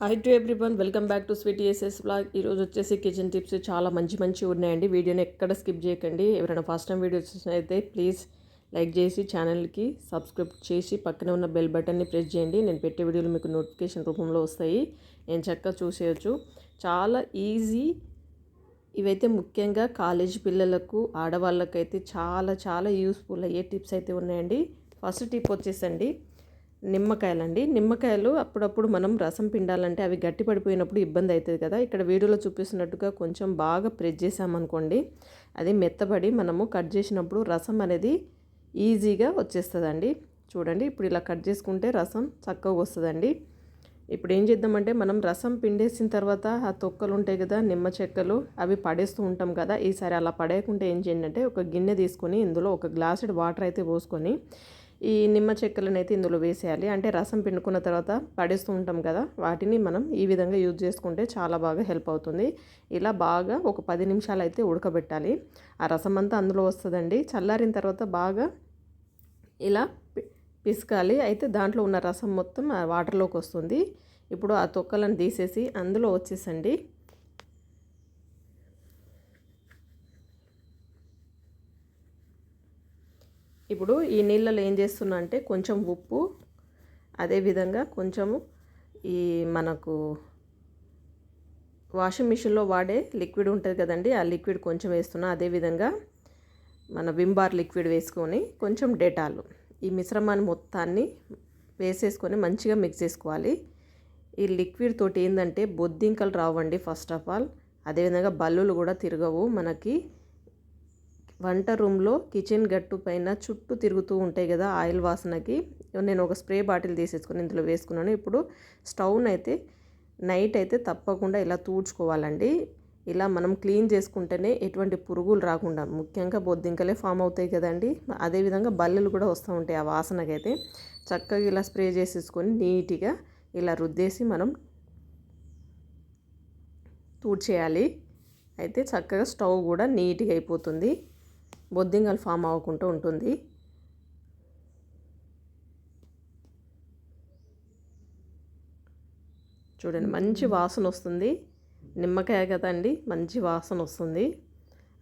Hi to everyone welcome back to sweet aces blog ఈరోజు వచ్చేసి kitchen tips చాలా మంచి మంచి ఉన్నాయండి. వీడియోని ఎక్కడ స్కిప్ చేయకండి. ఎవరైనా ఫస్ట్ టైం వీడియో చూసినైతే ప్లీజ్ లైక్ చేసి ఛానల్కి సబ్స్క్రైబ్ చేసి పక్కనే ఉన్న బెల్ బటన్ని ప్రెస్ చేయండి. నేను పెట్టే వీడియోలు మీకు నోటిఫికేషన్ రూపంలో వస్తాయి. నేను చక్కగా చూసేయచ్చు. చాలా ఈజీ ఇవైతే ముఖ్యంగా కాలేజ్ పిల్లలకు ఆడవాళ్ళకైతే చాలా చాలా యూస్ఫుల్ అయ్యే టిప్స్ అయితే ఉన్నాయండి. ఫస్ట్ టిప్ వచ్చేసండి. నిమ్మకాయలండి. నిమ్మకాయలు అప్పుడప్పుడు మనం రసం పిండాలంటే అవి గట్టి పడిపోయినప్పుడు ఇబ్బంది అవుతుంది కదా. ఇక్కడ వీడియోలో చూపిస్తున్నట్టుగా కొంచెం బాగా ప్రెస్ చేసామనుకోండి అది మెత్తబడి మనము కట్ చేసినప్పుడు రసం అనేది ఈజీగా వచ్చేస్తుందండి. చూడండి ఇప్పుడు ఇలా కట్ చేసుకుంటే రసం చక్కగా వస్తుందండి. ఇప్పుడు ఏం చేద్దామంటే మనం రసం పిండేసిన తర్వాత ఆ తొక్కలు ఉంటాయి కదా నిమ్మ చెక్కలు అవి పడేస్తూ ఉంటాం కదా. ఈసారి అలా పడేయకుంటే ఏం చేయండి అంటే ఒక గిన్నె తీసుకొని ఇందులో ఒక గ్లాసుడ్ వాటర్ అయితే పోసుకొని ఈ నిమ్మ చెక్కలను అయితే ఇందులో వేసేయాలి. అంటే రసం పిండుకున్న తర్వాత పడేస్తూ ఉంటాం కదా వాటిని మనం ఈ విధంగా యూజ్ చేసుకుంటే చాలా బాగా హెల్ప్ అవుతుంది. ఇలా బాగా ఒక పది నిమిషాలు అయితే ఉడకబెట్టాలి. ఆ రసం అంతా అందులో వస్తుందండి. చల్లారిన తర్వాత బాగా ఇలా పిసకాలి. అయితే దాంట్లో ఉన్న రసం మొత్తం ఆ వాటర్లోకి వస్తుంది. ఇప్పుడు ఆ తొక్కలను తీసేసి అందులో వచ్చేసండి. ఇప్పుడు ఈ నీళ్ళలో ఏం చేస్తున్నా అంటే కొంచెం ఉప్పు అదేవిధంగా కొంచెము ఈ మనకు వాషింగ్ మిషన్లో వాడే లిక్విడ్ ఉంటుంది కదండి ఆ లిక్విడ్ కొంచెం వేస్తున్నా అదేవిధంగా మన వింబార్ లిక్విడ్ వేసుకొని కొంచెం డేటాలు. ఈ మిశ్రమాన్ని మొత్తాన్ని వేసేసుకొని మంచిగా మిక్స్ చేసుకోవాలి. ఈ లిక్విడ్ తోటి ఏంటంటే బొద్దింకలు రావండి ఫస్ట్ ఆఫ్ ఆల్. అదేవిధంగా బల్లులు కూడా తిరగవు మనకి. వంట రూమ్లో కిచెన్ గట్టు పైన చుట్టూ తిరుగుతూ ఉంటాయి కదా ఆయిల్ వాసనకి. నేను ఒక స్ప్రే బాటిల్ తీసేసుకొని ఇందులో వేసుకున్నాను. ఇప్పుడు స్టవ్ని అయితే నైట్ అయితే తప్పకుండా ఇలా తూడ్చుకోవాలండి. ఇలా మనం క్లీన్ చేసుకుంటేనే ఎటువంటి పురుగులు రాకుండా ముఖ్యంగా బొద్దింకలే ఫామ్ అవుతాయి కదండి. అదేవిధంగా బల్లెలు కూడా వస్తూ ఉంటాయి ఆ వాసనకైతే. చక్కగా ఇలా స్ప్రే చేసేసుకొని నీట్గా ఇలా రుద్దేసి మనం తూడ్చేయాలి. అయితే చక్కగా స్టవ్ కూడా నీట్గా అయిపోతుంది. బొద్దింకలు ఫామ్ అవ్వకుండా ఉంటుంది. చూడండి మంచి వాసన వస్తుంది. నిమ్మకాయ కదండి మంచి వాసన వస్తుంది.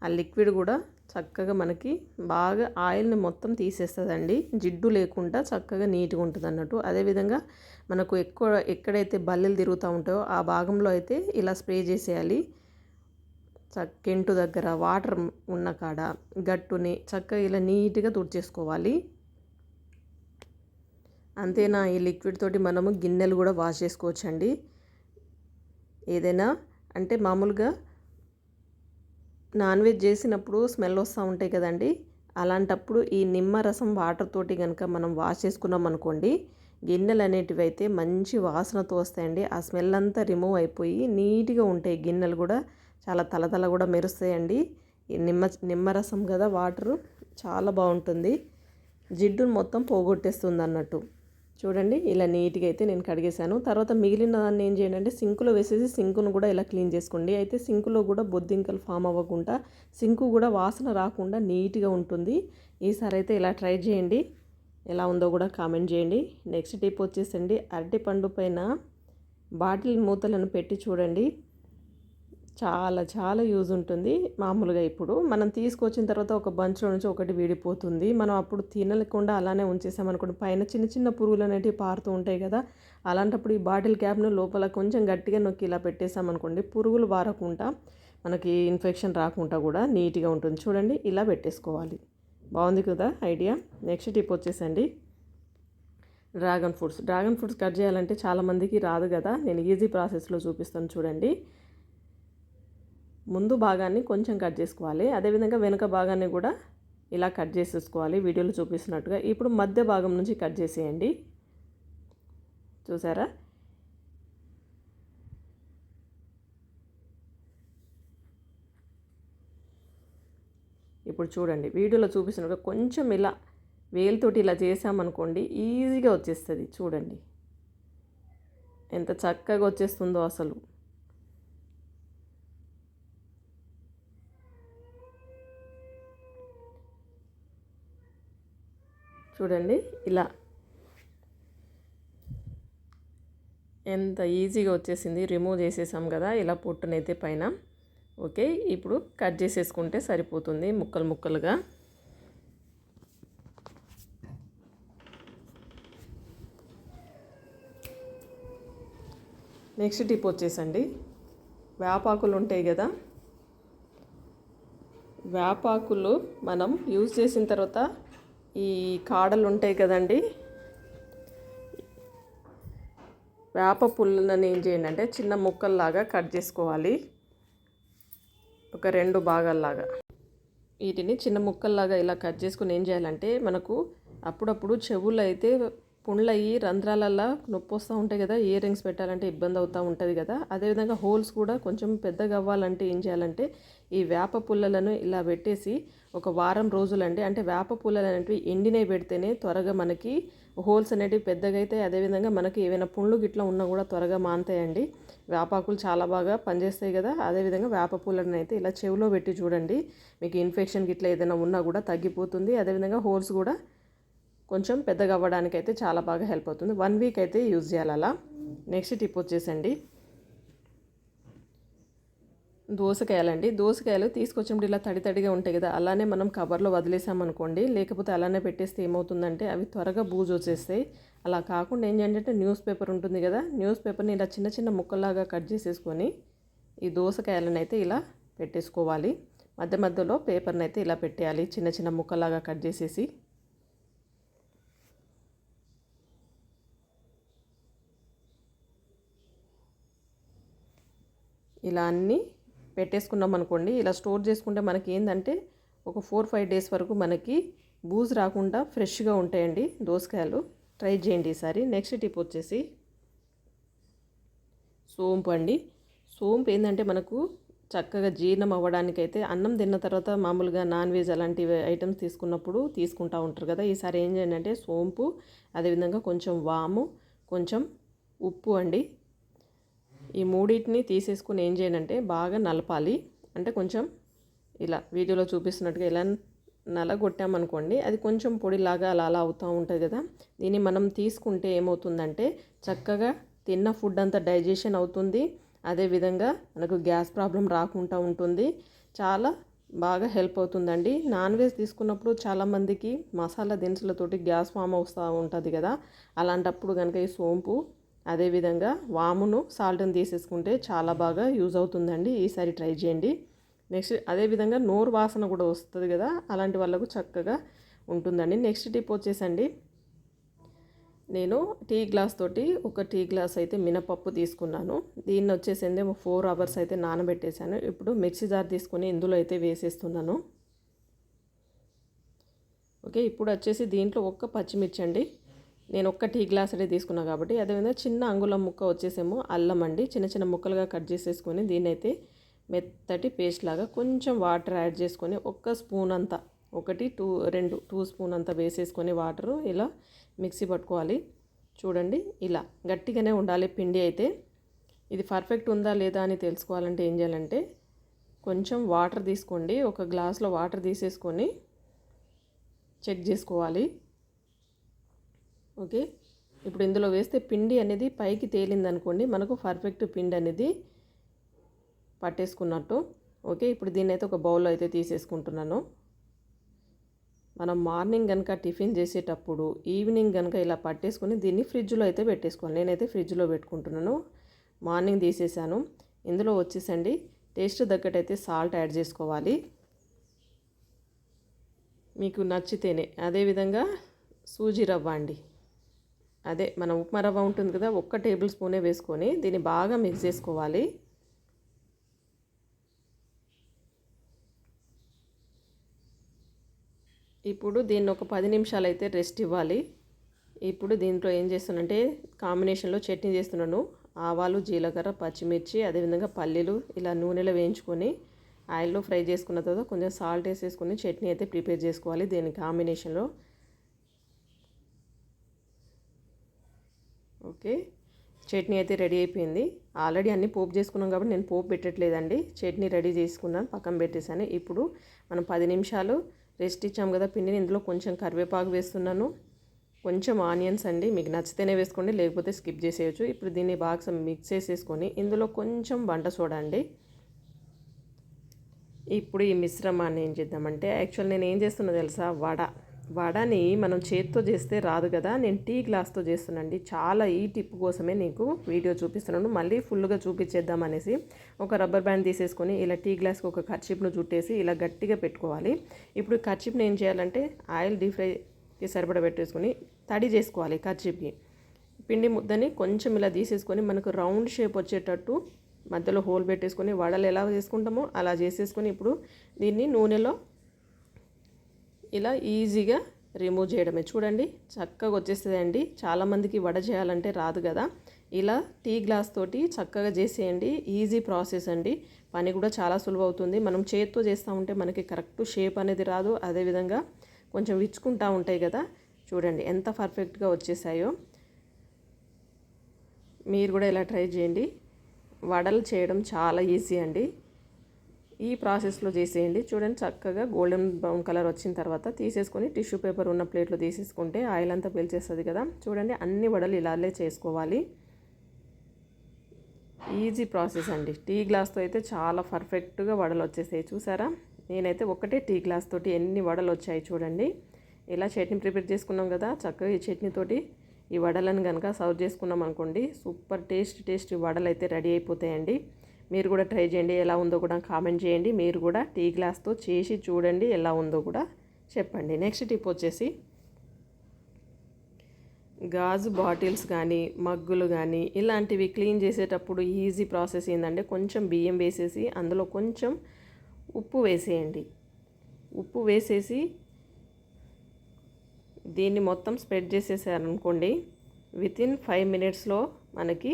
ఆ లిక్విడ్ కూడా చక్కగా మనకి బాగా ఆయిల్ని మొత్తం తీసేస్తుందండి. జిడ్డు లేకుండా చక్కగా నీట్గా ఉంటుంది అన్నట్టు. అదేవిధంగా మనకు ఎక్కువ ఎక్కడైతే బల్లెలు తిరుగుతూ ఉంటాయో ఆ భాగంలో అయితే ఇలా స్ప్రే చేసేయాలి. కెంటు దగ్గర వాటర్ ఉన్న కాడ గట్టుని చక్కగా ఇలా నీట్గా తుడిచేసుకోవాలి. అంతేనా? ఈ లిక్విడ్ తోటి మనము గిన్నెలు కూడా వాష్ చేసుకోవచ్చండి. ఏదైనా అంటే మామూలుగా నాన్ వెజ్ చేసినప్పుడు స్మెల్ వస్తూ ఉంటాయి కదండి. అలాంటప్పుడు ఈ నిమ్మ రసం వాటర్ తోటి కనుక మనం వాష్ చేసుకున్నాం అనుకోండి గిన్నెలు అనేటివి అయితే మంచి వాసనతో వస్తాయండి. ఆ స్మెల్ అంతా రిమూవ్ అయిపోయి నీట్గా ఉంటాయి గిన్నెలు కూడా. చాలా తలతల కూడా మెరుస్తాయండి. ఈ నిమ్మ నిమ్మరసం కదా వాటరు చాలా బాగుంటుంది. జిడ్డును మొత్తం పోగొట్టేస్తుంది అన్నట్టు చూడండి ఇలా నీట్గా అయితే నేను కడిగేశాను. తర్వాత మిగిలిన దాన్ని ఏం చేయండి సింకులో వేసేసి సింకును కూడా ఇలా క్లీన్ చేసుకోండి. అయితే సింకులో కూడా బొద్దింకలు ఫామ్ అవ్వకుండా సింకు కూడా వాసన రాకుండా నీట్గా ఉంటుంది. ఈసారి అయితే ఇలా ట్రై చేయండి. ఎలా ఉందో కూడా కామెంట్ చేయండి. నెక్స్ట్ టిప్ వచ్చేసండి అరటిపండు పైన బాటిల్ మూతలను పెట్టి చూడండి. చాలా చాలా యూజ్ ఉంటుంది మామూలుగా ఇప్పుడు. మనం తీసుకొచ్చిన తర్వాత ఒక బంచ్లో నుంచి ఒకటి విడిపోతుంది. మనం అప్పుడు తినలేకుండా అలానే ఉంచేసామనుకోండి పైన చిన్న చిన్న పురుగులు అనేటివి పారుతూ ఉంటాయి కదా. అలాంటప్పుడు ఈ బాటిల్ క్యాప్ను లోపల కొంచెం గట్టిగా నొక్కి ఇలా పెట్టేసామనుకోండి పురుగులు పారకుండా మనకి ఇన్ఫెక్షన్ రాకుండా కూడా నీట్గా ఉంటుంది. చూడండి ఇలా పెట్టేసుకోవాలి. బాగుంది కదా ఐడియా? నెక్స్ట్ టిప్ వచ్చేసండి. Dragon fruits. Dragon fruits cut చేయాలంటే చాలామందికి రాదు కదా. నేను ఈజీ ప్రాసెస్లో చూపిస్తాను చూడండి. ముందు భాగాన్ని కొంచెం కట్ చేసుకోవాలి. అదేవిధంగా వెనుక భాగాన్ని కూడా ఇలా కట్ చేసేసుకోవాలి. వీడియోలో చూపిస్తున్నట్టుగా. ఇప్పుడు మధ్య భాగం నుంచి కట్ చేసేయండి. చూసారా? ఇప్పుడు చూడండి. వీడియోలో చూపిస్తున్నట్టుగా కొంచెం ఇలా వేలుతోటి ఇలా చేసామనుకోండి ఈజీగా వచ్చేస్తుంది. చూడండి. ఎంత చక్కగా వచ్చేస్తుందో అసలు. చూడండి ఇలా. ఎంత ఈజీగా వచ్చేసింది. రిమూవ్ చేసేసాం కదా ఇలా పొట్టునైతే పైన. ఓకే ఇప్పుడు కట్ చేసేసుకుంటే సరిపోతుంది ముక్కలు ముక్కలుగా. నెక్స్ట్ టిప్ వచ్చేసండి. వేపాకులు ఉంటాయి కదా వేపాకులు మనం యూజ్ చేసిన తర్వాత ఈ కాడలు ఉంటాయి కదండి. వేప పుల్లని ఏం చేయండి అంటే చిన్న ముక్కల్లాగా కట్ చేసుకోవాలి. ఒక రెండు భాగాల్లాగా. వీటిని చిన్న ముక్కల్లాగా ఇలా కట్ చేసుకుని ఏం చేయాలంటే మనకు అప్పుడప్పుడు చెవులు అయితే పుండ్లయ్యి రంధ్రాలల్లా నొప్పి వస్తూ ఉంటాయి కదా ఇయర్ రింగ్స్ పెట్టాలంటే ఇబ్బంది అవుతూ ఉంటుంది కదా. అదేవిధంగా హోల్స్ కూడా కొంచెం పెద్దగా అవ్వాలంటే ఏం చేయాలంటే ఈ వేప పుల్లలను ఇలా పెట్టేసి ఒక వారం రోజులండి. అంటే వేప పుల్లలు అనేవి ఎండినవి పెడితేనే త్వరగా మనకి హోల్స్ అనేటివి పెద్దగా అయితే అదేవిధంగా మనకి ఏవైనా పుండ్లు గిట్లా ఉన్నా కూడా త్వరగా మాంతాయండి వేపాకులు చాలా బాగా పనిచేస్తాయి కదా. అదేవిధంగా వేప పుల్లను అయితే ఇలా చెవిలో పెట్టి చూడండి. మీకు ఇన్ఫెక్షన్ గిట్లా ఏదైనా ఉన్నా కూడా తగ్గిపోతుంది. అదేవిధంగా హోల్స్ కూడా కొంచెం పెద్దగా అవ్వడానికి అయితే చాలా బాగా హెల్ప్ అవుతుంది. వన్ వీక్ అయితే యూజ్ చేయాలి అలా. నెక్స్ట్ టిప్ వచ్చేసండి. దోసకాయలండి. దోసకాయలు తీసుకొచ్చినప్పుడు ఇలా తడి తడిగా ఉంటాయి కదా అలానే మనం కవర్లో వదిలేసామనుకోండి లేకపోతే అలానే పెట్టేస్తే ఏమవుతుందంటే అవి త్వరగా బూజు వచ్చేస్తాయి. అలా కాకుండా ఏం అంటే న్యూస్ పేపర్ ఉంటుంది కదా న్యూస్ పేపర్ని ఇలా చిన్న చిన్న ముక్కల్లాగా కట్ చేసేసుకొని ఈ దోసకాయలను అయితే ఇలా పెట్టేసుకోవాలి. మధ్య మధ్యలో పేపర్ని అయితే ఇలా పెట్టేయాలి చిన్న చిన్న ముక్కలాగా కట్ చేసేసి. ఇలా అన్నీ పెట్టేసుకున్నాం అనుకోండి. ఇలా స్టోర్ చేసుకుంటే మనకి ఏంటంటే ఒక ఫోర్ ఫైవ్ డేస్ వరకు మనకి బూజ్ రాకుండా ఫ్రెష్గా ఉంటాయండి దోసకాయలు. ట్రై చేయండి ఈసారి. నెక్స్ట్ టిప్ వచ్చేసి సోంపు అండి. సోంపు ఏంటంటే మనకు చక్కగా జీర్ణం అవ్వడానికైతే అన్నం తిన్న తర్వాత మామూలుగా నాన్ వెజ్ అలాంటి ఐటమ్స్ తీసుకున్నప్పుడు తీసుకుంటూ ఉంటారు కదా. ఈసారి ఏం చేయండి అంటే సోంపు అదేవిధంగా కొంచెం వాము కొంచెం ఉప్పు అండి. ఈ మూడింటిని తీసేసుకుని ఏం చేయనంటే బాగా నలపాలి. అంటే కొంచెం ఇలా వీడియోలో చూపిస్తున్నట్టుగా ఇలా నలగొట్టామనుకోండి అది కొంచెం పొడిలాగా అలా అలా అవుతూ ఉంటుంది కదా. దీన్ని మనం తీసుకుంటే ఏమవుతుందంటే చక్కగా తిన్న ఫుడ్ అంతా డైజెషన్ అవుతుంది. అదేవిధంగా మనకు గ్యాస్ ప్రాబ్లం రాకుండా ఉంటుంది. చాలా బాగా హెల్ప్ అవుతుందండి. నాన్ వెజ్ తీసుకున్నప్పుడు చాలామందికి మసాలా దినుసులతోటి గ్యాస్ ఫామ్ వస్తూ ఉంటుంది కదా. అలాంటప్పుడు కనుక ఈ సోంపు అదేవిధంగా వామును సాల్ట్ని తీసేసుకుంటే చాలా బాగా యూజ్ అవుతుందండి. ఈసారి ట్రై చేయండి. నెక్స్ట్ అదేవిధంగా నోరు వాసన కూడా వస్తుంది కదా అలాంటి వాళ్ళకు చక్కగా ఉంటుందండి. నెక్స్ట్ టిప్ వచ్చేసండి. నేను టీ గ్లాస్ తోటి ఒక టీ గ్లాస్ అయితే మినపప్పు తీసుకున్నాను. దీన్ని వచ్చేసింది ఫోర్ అవర్స్ అయితే నానబెట్టేశాను. ఇప్పుడు మిక్సీ జార్ తీసుకొని ఇందులో అయితే వేసేస్తున్నాను. ఓకే ఇప్పుడు వచ్చేసి దీంట్లో ఒక్క పచ్చిమిర్చి అండి నేను ఒక్క టీ గ్లాస్ అనేది తీసుకున్నాను కాబట్టి అదేవిధంగా చిన్న అంగుళం ముక్క వచ్చేసేమో అల్లం అండి. చిన్న చిన్న ముక్కలుగా కట్ చేసేసుకొని దీన్ని అయితే మెత్తటి పేస్ట్ లాగా కొంచెం వాటర్ యాడ్ చేసుకొని ఒక్క స్పూన్ అంతా ఒకటి టూ రెండు టూ స్పూన్ అంతా వేసేసుకొని వాటరు ఇలా మిక్సీ పట్టుకోవాలి. చూడండి ఇలా గట్టిగానే ఉండాలి పిండి అయితే. ఇది పర్ఫెక్ట్ ఉందా లేదా అని తెలుసుకోవాలంటే ఏం చేయాలంటే కొంచెం వాటర్ తీసుకోండి. ఒక గ్లాస్లో వాటర్ తీసేసుకొని చెక్ చేసుకోవాలి. ఓకే? ఇప్పుడు ఇందులో వేస్తే పిండి అనేది పైకి తేలిందనుకోండి మనకు పర్ఫెక్ట్ పిండి అనేది పట్టేసుకున్నట్టు. ఓకే? ఇప్పుడు దీన్ని అయితే ఒక బౌల్లో అయితే తీసేసుకుంటున్నాను. మనం మార్నింగ్ కనుక టిఫిన్ చేసేటప్పుడు ఈవినింగ్ కనుక ఇలా పట్టేసుకొని దీన్ని ఫ్రిడ్జ్లో అయితే పెట్టేసుకోవాలి. నేనైతే ఫ్రిడ్జ్లో పెట్టుకుంటున్నాను. మార్నింగ్ తీసేసాను. ఇందులో వచ్చేసండి టేస్ట్ తగ్గట్టయితే సాల్ట్ యాడ్ చేసుకోవాలి. మీకు నచ్చితేనే. అదేవిధంగా సూజీ రవ్వ అండి. అదే మన ఉప్మా రవ్వ ఉంటుంది కదా ఒక్క టేబుల్ స్పూనే వేసుకొని దీన్ని బాగా మిక్స్ చేసుకోవాలి. ఇప్పుడు దీన్ని ఒక పది నిమిషాలు అయితే రెస్ట్ ఇవ్వాలి. ఇప్పుడు దీంట్లో ఏం చేస్తున్నానంటే కాంబినేషన్లో చట్నీ చేస్తున్నాను. ఆవాలు జీలకర్ర పచ్చిమిర్చి అదేవిధంగా పల్లీలు ఇలా నూనెలో వేయించుకొని ఆయిల్లో ఫ్రై చేసుకున్న తర్వాత కొంచెం సాల్ట్ వేసేసుకొని చట్నీ అయితే ప్రిపేర్ చేసుకోవాలి దీని కాంబినేషన్లో ఓకే. చట్నీ అయితే రెడీ అయిపోయింది. ఆల్రెడీ అన్నీ పోపు చేసుకున్నాం కాబట్టి నేను పోపు పెట్టట్లేదండి. చట్నీ రెడీ చేసుకున్నాను పక్కన పెట్టేశాను. ఇప్పుడు మనం పది నిమిషాలు రెస్ట్ ఇచ్చాం కదా పిండిని ఇందులో కొంచెం కరివేపాకు వేస్తున్నాను. కొంచెం ఆనియన్స్ అండి మీకు నచ్చితేనే వేసుకోండి లేకపోతే స్కిప్ చేసేయచ్చు. ఇప్పుడు దీన్ని బాగా మిక్స్ చేసేసుకొని ఇందులో కొంచెం వంట సోడా అండి. ఇప్పుడు ఈ మిశ్రమాన్ని ఏం చేద్దామంటే యాక్చువల్ నేను ఏం చేస్తున్నా తెలుసా? వడ. వడని మనం చేత్తో చేస్తే రాదు కదా. నేను టీ గ్లాస్తో చేస్తున్నానండి. చాలా ఈ టిప్ కోసమే నీకు వీడియో చూపిస్తున్నాను. మళ్ళీ ఫుల్గా చూపించేద్దాం అనేసి ఒక రబ్బర్ బ్యాండ్ తీసేసుకొని ఇలా టీ గ్లాస్కి ఒక కర్చిప్ను చుట్టేసి ఇలా గట్టిగా పెట్టుకోవాలి. ఇప్పుడు కర్చీప్ని ఏం చేయాలంటే ఆయిల్ డీప్ ఫ్రైకి సరిపడ పెట్టేసుకొని తడి చేసుకోవాలి కర్చిప్కి పిండి ముద్దని కొంచెం ఇలా తీసేసుకొని మనకు రౌండ్ షేప్ వచ్చేటట్టు మధ్యలో హోల్ పెట్టేసుకొని వడలు ఎలా చేసుకుంటామో అలా చేసేసుకొని ఇప్పుడు దీన్ని నూనెలో ఇలా ఈజీగా రిమూవ్ చేయడమే. చూడండి చక్కగా వచ్చేస్తుందండి. అండి చాలామందికి వడ చేయాలంటే రాదు కదా. ఇలా టీ గ్లాస్ తోటి చక్కగా చేసేయండి. ఈజీ ప్రాసెస్ అండి. పని కూడా చాలా సులువు అవుతుంది మనం చేత్తో చేస్తూ ఉంటే మనకి కరెక్ట్ షేప్ అనేది రాదు. అదేవిధంగా కొంచెం విచ్చుకుంటూ ఉంటాయి కదా. చూడండి ఎంత పర్ఫెక్ట్గా వచ్చేసాయో. మీరు కూడా ఇలా ట్రై చేయండి. వడలు చేయడం చాలా ఈజీ అండి. ఈ ప్రాసెస్లో చేసేయండి. చూడండి చక్కగా గోల్డెన్ బ్రౌన్ కలర్ వచ్చిన తర్వాత తీసేసుకొని టిష్యూ పేపర్ ఉన్న ప్లేట్లో తీసేసుకుంటే ఆయిల్ అంతా పీల్చేస్తుంది కదా. చూడండి అన్ని వడలు ఇలాలే చేసుకోవాలి. ఈజీ ప్రాసెస్ అండి. టీ గ్లాస్తో అయితే చాలా పర్ఫెక్ట్గా వడలు వచ్చేసాయి. చూసారా? నేనైతే ఒకటే టీ గ్లాస్ తోటి ఎన్ని వడలు వచ్చాయి చూడండి. ఇలా చట్నీ ప్రిపేర్ చేసుకున్నాం కదా చక్కగా ఈ చట్నీతోటి ఈ వడలను కనుక సర్వ్ చేసుకున్నాం అనుకోండి సూపర్ టేస్ట్ టేస్ట్ వడలు అయితే రెడీ అయిపోతాయండి. మీరు కూడా ట్రై చేయండి ఎలా ఉందో కూడా కామెంట్ చేయండి. మీరు కూడా టీ గ్లాస్తో చేసి చూడండి ఎలా ఉందో కూడా చెప్పండి. నెక్స్ట్ టిప్ వచ్చేసి గాజు బాటిల్స్ కానీ మగ్గులు కానీ ఇలాంటివి క్లీన్ చేసేటప్పుడు ఈజీ ప్రాసెస్ ఏంటంటే కొంచెం బియ్యం వేసేసి అందులో కొంచెం ఉప్పు వేసేయండి. ఉప్పు వేసేసి దీన్ని మొత్తం స్ప్రెడ్ చేసేసారనుకోండి విత్ ఇన్ ఫైవ్ మినిట్స్లో మనకి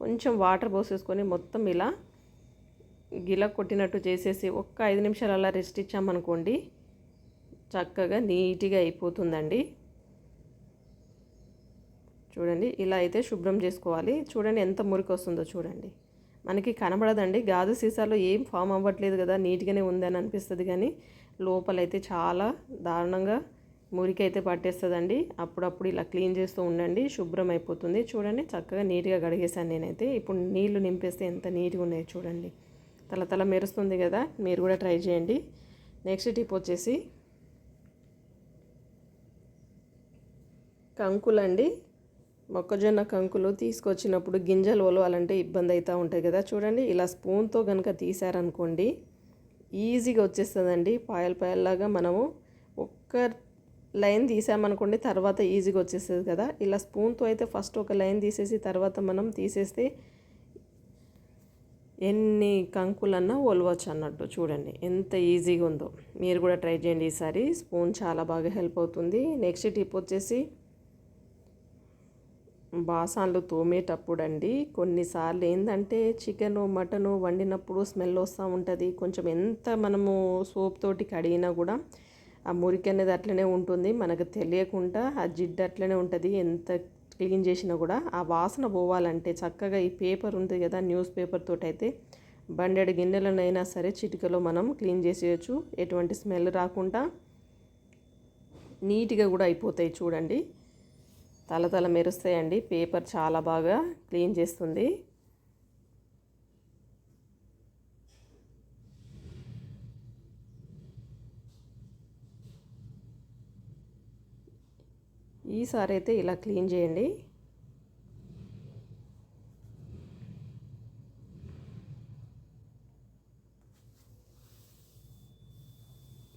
కొంచెం వాటర్ పోసేసుకొని మొత్తం ఇలా గిల కొట్టినట్టు చేసేసి ఒక్క ఐదు నిమిషాలు అలా రెస్ట్ ఇచ్చామనుకోండి చక్కగా నీట్గా అయిపోతుందండి. చూడండి ఇలా అయితే శుభ్రం చేసుకోవాలి. చూడండి ఎంత మురికి వస్తుందో చూడండి. మనకి కనబడదండి గాజు సీసాలో ఏం ఫామ్ అవ్వట్లేదు కదా నీట్గానే ఉందని అనిపిస్తుంది కానీ లోపలైతే చాలా దారుణంగా మురికి అయితే పట్టేస్తుందండి. అప్పుడప్పుడు ఇలా క్లీన్ చేస్తూ ఉండండి శుభ్రం అయిపోతుంది. చూడండి చక్కగా నీట్గా కడిగేసాను నేనైతే. ఇప్పుడు నీళ్ళు నింపేస్తే ఎంత నీట్గా ఉన్నాయో చూడండి. తల తల మెరుస్తుంది కదా మీరు కూడా ట్రై చేయండి. నెక్స్ట్ టిప్ వచ్చేసి కంకులండి. మొక్కజొన్న కంకులు తీసుకొచ్చినప్పుడు గింజలు ఒలవాలంటే ఇబ్బంది అవుతూ ఉంటాయి కదా. చూడండి ఇలా స్పూన్తో కనుక తీసారనుకోండి ఈజీగా వచ్చేస్తుందండి. పాయల పాయల్లాగా మనము ఒక్క లైన్ తీసామనుకోండి తర్వాత ఈజీగా వచ్చేస్తుంది కదా. ఇలా స్పూన్తో అయితే ఫస్ట్ ఒక లైన్ తీసేసి తర్వాత మనం తీసేస్తే ఎన్ని కంకులన్నా ఒలవచ్చు అన్నట్టు చూడండి. ఎంత ఈజీగా ఉందో. మీరు కూడా ట్రై చేయండి ఈసారి. స్పూన్ చాలా బాగా హెల్ప్ అవుతుంది. నెక్స్ట్ టిప్ వచ్చేసి బాసాన్లు తోమేటప్పుడు అండి కొన్నిసార్లు ఏంటంటే చికెను మటను వండినప్పుడు స్మెల్ వస్తూ ఉంటుంది. కొంచెం ఎంత మనము సోప్ తోటి కడిగినా కూడా ఆ మురికి అనేది అట్లనే ఉంటుంది. మనకు తెలియకుండా ఆ జిడ్డు అట్లనే ఉంటుంది. ఎంత క్లీన్ చేసినా కూడా ఆ వాసన పోవాలంటే చక్కగా ఈ పేపర్ ఉంది కదా న్యూస్ పేపర్ అయితే బండెడు గిన్నెలనైనా సరే చిటికలో మనం క్లీన్ చేసేయచ్చు. ఎటువంటి స్మెల్ రాకుండా నీట్గా కూడా అయిపోతాయి చూడండి. తల తల మెరుస్తాయండి. పేపర్ చాలా బాగా క్లీన్ చేస్తుంది. ఈసారి అయితే ఇలా క్లీన్ చేయండి.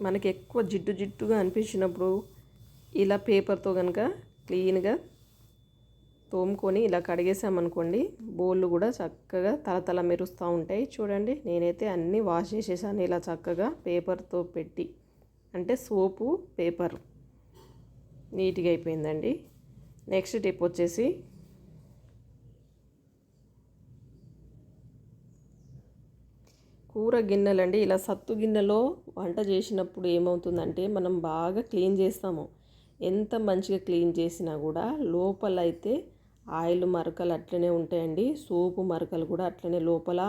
మనకి ఎక్కువ జిడ్డు జిడ్డుగా అనిపించినప్పుడు ఇలా పేపర్తో కనుక క్లీన్గా తోముకొని ఇలా కడిగేసామనుకోండి బోళ్ళు కూడా చక్కగా తలతల మెరుస్తూ ఉంటాయి. చూడండి నేనైతే అన్నీ వాష్ చేసేసాను ఇలా చక్కగా పేపర్తో పెట్టి. అంటే సోపు పేపర్. నీట్గా అయిపోయిందండి. నెక్స్ట్ టిప్ వచ్చేసి కూర గిన్నెలండి. ఇలా సత్తు గిన్నెలో వంట చేసినప్పుడు ఏమవుతుందంటే మనం బాగా క్లీన్ చేస్తాము. ఎంత మంచిగా క్లీన్ చేసినా కూడా లోపల అయితే ఆయిల్ మరకలు అట్లనే ఉంటాయండి. సోపు మరకలు కూడా అట్లనే లోపల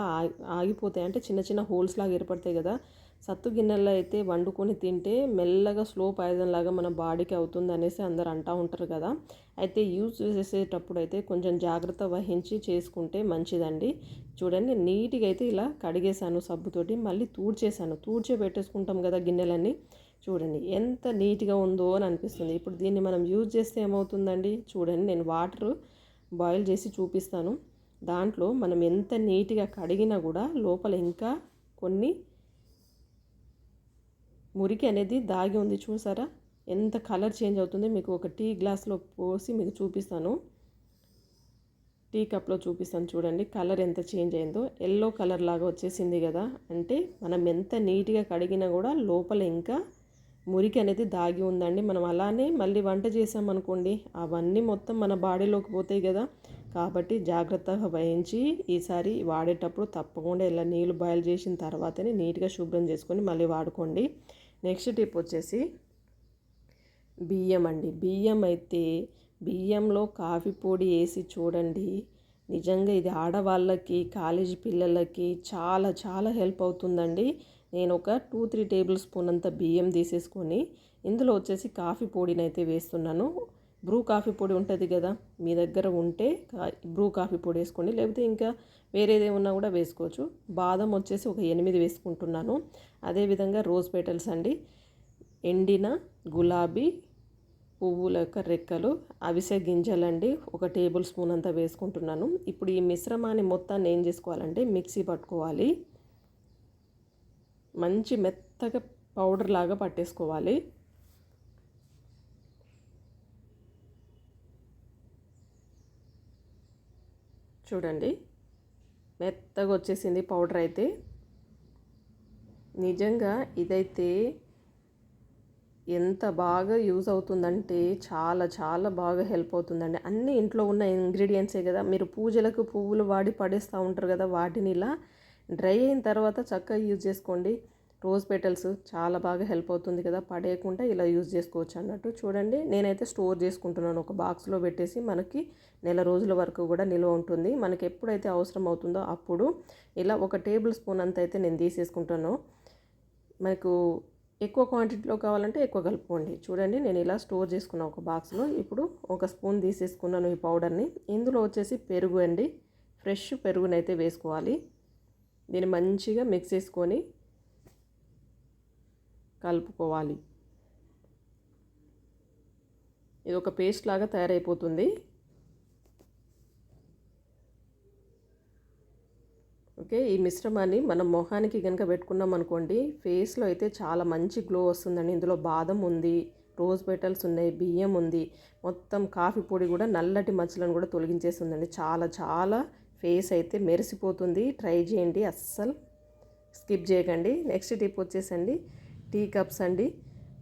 ఆగిపోతాయి. అంటే చిన్న చిన్న హోల్స్ లాగా ఏర్పడతాయి కదా. సత్తు గిన్నెల్లో అయితే వండుకొని తింటే మెల్లగా స్లో పాయిజన్ లాగా మన బాడీకి అవుతుంది అనేసి అందరు అంటూ ఉంటారు కదా. అయితే యూజ్ చేసేటప్పుడు అయితే కొంచెం జాగ్రత్త వహించి చేసుకుంటే మంచిదండి. చూడండి నీట్గా అయితే ఇలా కడిగేశాను సబ్బుతోటి మళ్ళీ తూడ్చేసాను తూడ్చే పెట్టేసుకుంటాం కదా గిన్నెలన్నీ. చూడండి ఎంత నీట్గా ఉందో అని అనిపిస్తుంది. ఇప్పుడు దీన్ని మనం యూజ్ చేస్తే ఏమవుతుందండి? చూడండి నేను వాటర్ బాయిల్ చేసి చూపిస్తాను. దాంట్లో మనం ఎంత నీట్గా కడిగినా కూడా లోపల ఇంకా కొన్ని మురికి అనేది దాగి ఉంది చూసారా? ఎంత కలర్ చేంజ్ అవుతుంది మీకు ఒక టీ గ్లాస్లో పోసి మీకు చూపిస్తాను. టీ కప్లో చూపిస్తాను చూడండి. కలర్ ఎంత చేంజ్ అయిందో. ఎల్లో కలర్ లాగా వచ్చేసింది కదా. అంటే మనం ఎంత నీట్గా కడిగినా కూడా లోపల ఇంకా మురికి అనేది దాగి ఉందండి. మనం అలానే మళ్ళీ వంట చేసామనుకోండి అవన్నీ మొత్తం మన బాడీలోకి పోతాయి కదా. కాబట్టి జాగ్రత్తగా వహించి ఈసారి వాడేటప్పుడు తప్పకుండా ఇలా నీళ్ళు బాయిల్ చేసిన తర్వాతనే నీట్గా శుభ్రం చేసుకొని మళ్ళీ వాడుకోండి. నెక్స్ట్ టిప్ వచ్చేసి బియ్యం అండి. బియ్యం అయితే బియ్యంలో కాఫీ పొడి వేసి చూడండి. నిజంగా ఇది ఆడవాళ్ళకి కాలేజీ పిల్లలకి చాలా చాలా హెల్ప్ అవుతుందండి. నేను ఒక టూ త్రీ టేబుల్ స్పూన్ అంత బియ్యం తీసేసుకొని ఇందులో వచ్చేసి కాఫీ పొడిని అయితే వేస్తున్నాను. బ్రూ కాఫీ పొడి ఉంటుంది కదా మీ దగ్గర ఉంటే బ్రూ కాఫీ పొడి వేసుకోండి. లేకపోతే ఇంకా వేరేది కూడా వేసుకోవచ్చు. బాదం వచ్చేసి ఒక ఎనిమిది వేసుకుంటున్నాను. అదేవిధంగా రోజ్ పెటల్స్ అండి. ఎండిన గులాబీ పువ్వుల యొక్క రెక్కలు అవిసె గింజలండి. ఒక టేబుల్ స్పూన్ అంతా వేసుకుంటున్నాను. ఇప్పుడు ఈ మిశ్రమాన్ని మొత్తాన్ని ఏం చేసుకోవాలంటే మిక్సీ పట్టుకోవాలి. మంచి మెత్తగా పౌడర్ లాగా పట్టేసుకోవాలి. చూడండి. మెత్తగా వచ్చేసింది పౌడర్ అయితే. నిజంగా ఇదైతే ఎంత బాగా యూజ్ అవుతుందంటే చాలా చాలా బాగా హెల్ప్ అవుతుందండి. అన్ని ఇంట్లో ఉన్న ఇంగ్రీడియంట్సే కదా. మీరు పూజలకు పువ్వులు వాడి పడేస్తూ ఉంటారు కదా వాటిని ఇలా డ్రై అయిన తర్వాత చక్కగా యూజ్ చేసుకోండి. రోజ్ పెటల్స్ చాలా బాగా హెల్ప్ అవుతుంది కదా పడేయకుండా ఇలా యూజ్ చేసుకోవచ్చు అన్నట్టు. చూడండి నేనైతే స్టోర్ చేసుకుంటున్నాను. ఒక బాక్స్లో పెట్టేసి మనకి నెల రోజుల వరకు కూడా నిల్వ ఉంటుంది. మనకి ఎప్పుడైతే అవసరం అవుతుందో అప్పుడు ఇలా ఒక టేబుల్ స్పూన్ అంత అయితే నేను తీసేసుకుంటాను. మనకు ఎక్కువ క్వాంటిటీలో కావాలంటే ఎక్కువ కలుపుకోండి. చూడండి నేను ఇలా స్టోర్ చేసుకున్న ఒక బాక్స్లో ఇప్పుడు ఒక స్పూన్ తీసేసుకున్నాను ఈ పౌడర్ని. ఇందులో వచ్చేసి పెరుగు అండి. ఫ్రెష్ పెరుగునైతే వేసుకోవాలి. దీన్ని మంచిగా మిక్స్ చేసుకొని కలుపుకోవాలి. ఇది ఒక పేస్ట్ లాగా తయారైపోతుంది. ఓకే ఈ మిశ్రమాన్ని మనం మొహానికి కనుక పెట్టుకున్నాం అనుకోండి ఫేస్లో అయితే చాలా మంచి గ్లో వస్తుందండి. ఇందులో బాదం ఉంది రోజ్ పెటల్స్ ఉన్నాయి బియ్యం ఉంది. మొత్తం కాఫీ పొడి కూడా నల్లటి మచ్చలను కూడా తొలగించేస్తుందండి. చాలా చాలా ఫేస్ అయితే మెరిసిపోతుంది. ట్రై చేయండి అస్సలు స్కిప్ చేయకండి. నెక్స్ట్ టిప్ వచ్చేసండి టీ కప్స్ అండి.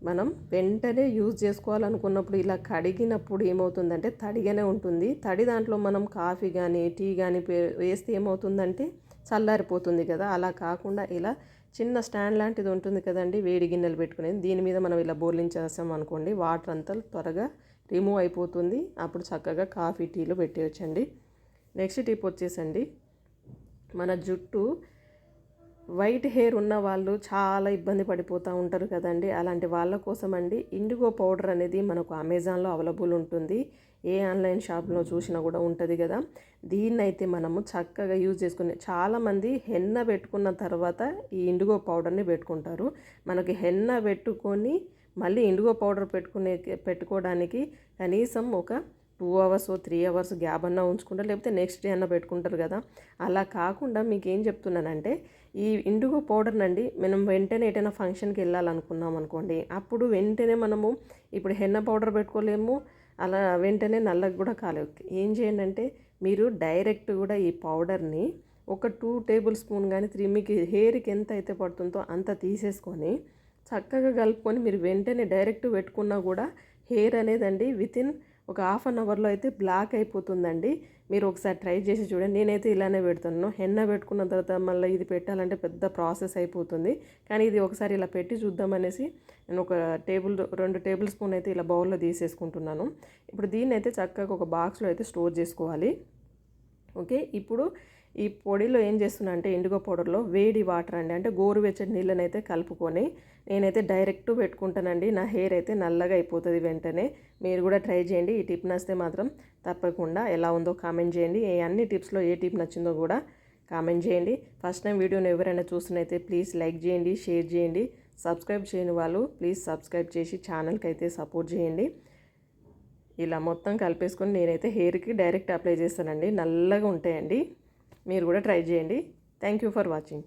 మనం వెంటనే యూజ్ చేసుకోవాలనుకున్నప్పుడు ఇలా కడిగినప్పుడు ఏమవుతుందంటే తడిగానే ఉంటుంది. తడి దాంట్లో మనం కాఫీ కానీ టీ కానీ వేస్తే ఏమవుతుందంటే చల్లారిపోతుంది కదా. అలా కాకుండా ఇలా చిన్న స్టాండ్ లాంటిది ఉంటుంది కదండి వేడి గిన్నెలు పెట్టుకునేది. దీని మీద మనం ఇలా బోర్లించేస్తాం అనుకోండి. వాటర్ అంతా త్వరగా రిమూవ్ అయిపోతుంది. అప్పుడు చక్కగా కాఫీ టీలు పెట్టేయచ్చండి. నెక్స్ట్ టిప్ వచ్చేసండి. మన జుట్టు వైట్ హెయిర్ ఉన్న వాళ్ళు చాలా ఇబ్బంది పడిపోతూ ఉంటారు కదండి. అలాంటి వాళ్ళ కోసం అండి ఇండిగో పౌడర్ అనేది మనకు అమెజాన్లో అవైలబుల్ ఉంటుంది. ఏ ఆన్లైన్ షాప్లో చూసినా కూడా ఉంటుంది కదా. దీన్ని అయితే మనము చక్కగా యూజ్ చేసుకుని చాలామంది హెన్న పెట్టుకున్న తర్వాత ఈ ఇండిగో పౌడర్ని పెట్టుకుంటారు. మనకి హెన్న పెట్టుకొని మళ్ళీ ఇండిగో పౌడర్ పెట్టుకునే పెట్టుకోవడానికి కనీసం ఒక two hours three hours gap అన్నా ఉంచుకుంటారు లేకపోతే నెక్స్ట్ డే అన్న పెట్టుకుంటారు కదా. అలా కాకుండా మీకు ఏం చెప్తున్నానంటే ఈ ఇండిగో పౌడర్ నండి మనం వెంటనే ఎటైనా ఫంక్షన్కి వెళ్ళాలనుకున్నాం అనుకోండి అప్పుడు వెంటనే మనము ఇప్పుడు హెన్న పౌడర్ పెట్టుకోలేము అలా వెంటనే నల్లకి కూడా కాలేవు. ఏం చేయండి అంటే మీరు డైరెక్ట్ కూడా ఈ పౌడర్ని ఒక టూ టేబుల్ స్పూన్ కానీ త్రీ మీకు హెయిర్కి ఎంత అయితే పడుతుందో అంత తీసేసుకొని చక్కగా కలుపుకొని మీరు వెంటనే డైరెక్ట్ పెట్టుకున్నా కూడా హెయిర్ అనేదండి వితిన్ ఒక హాఫ్ అన్ అవర్లో అయితే బ్లాక్ అయిపోతుందండి. మీరు ఒకసారి ట్రై చేసి చూడండి. నేనైతే ఇలానే పెడుతున్నాను. హెన్న పెట్టుకున్న తర్వాత మళ్ళీ ఇది పెట్టాలంటే పెద్ద ప్రాసెస్ అయిపోతుంది. కానీ ఇది ఒకసారి ఇలా పెట్టి చూద్దామనేసి నేను ఒక టేబుల్ రెండు టేబుల్ స్పూన్ అయితే ఇలా బౌల్లో తీసేసుకుంటున్నాను. ఇప్పుడు దీన్ని అయితే చక్కగా ఒక బాక్స్లో అయితే స్టోర్ చేసుకోవాలి. ఓకే? ఇప్పుడు ఈ పొడిలో ఏం చేస్తున్నా అంటే ఇండిగో పౌడర్లో వేడి వాటర్ అండి. అంటే గోరువెచ్చని నీళ్ళని అయితే కలుపుకొని నేనైతే డైరెక్ట్ పెట్టుకుంటానండి. నా హెయిర్ అయితే నల్లగా అయిపోతుంది వెంటనే. మీరు కూడా ట్రై చేయండి. ఈ టిప్ నచ్చితే మాత్రం తప్పకుండా ఎలా ఉందో కామెంట్ చేయండి. ఏ అన్ని టిప్స్లో ఏ టిప్ నచ్చిందో కూడా కామెంట్ చేయండి. ఫస్ట్ టైం వీడియోని ఎవరైనా చూస్తున్నైతే ప్లీజ్ లైక్ చేయండి షేర్ చేయండి. సబ్స్క్రైబ్ చేయని వాళ్ళు ప్లీజ్ సబ్స్క్రైబ్ చేసి ఛానల్కి అయితే సపోర్ట్ చేయండి. ఇలా మొత్తం కలిపేసుకొని నేనైతే హెయిర్కి డైరెక్ట్ అప్లై చేస్తానండి. నల్లగా ఉంటాయండి. మీరు కూడా ట్రై చేయండి. Thank you for watching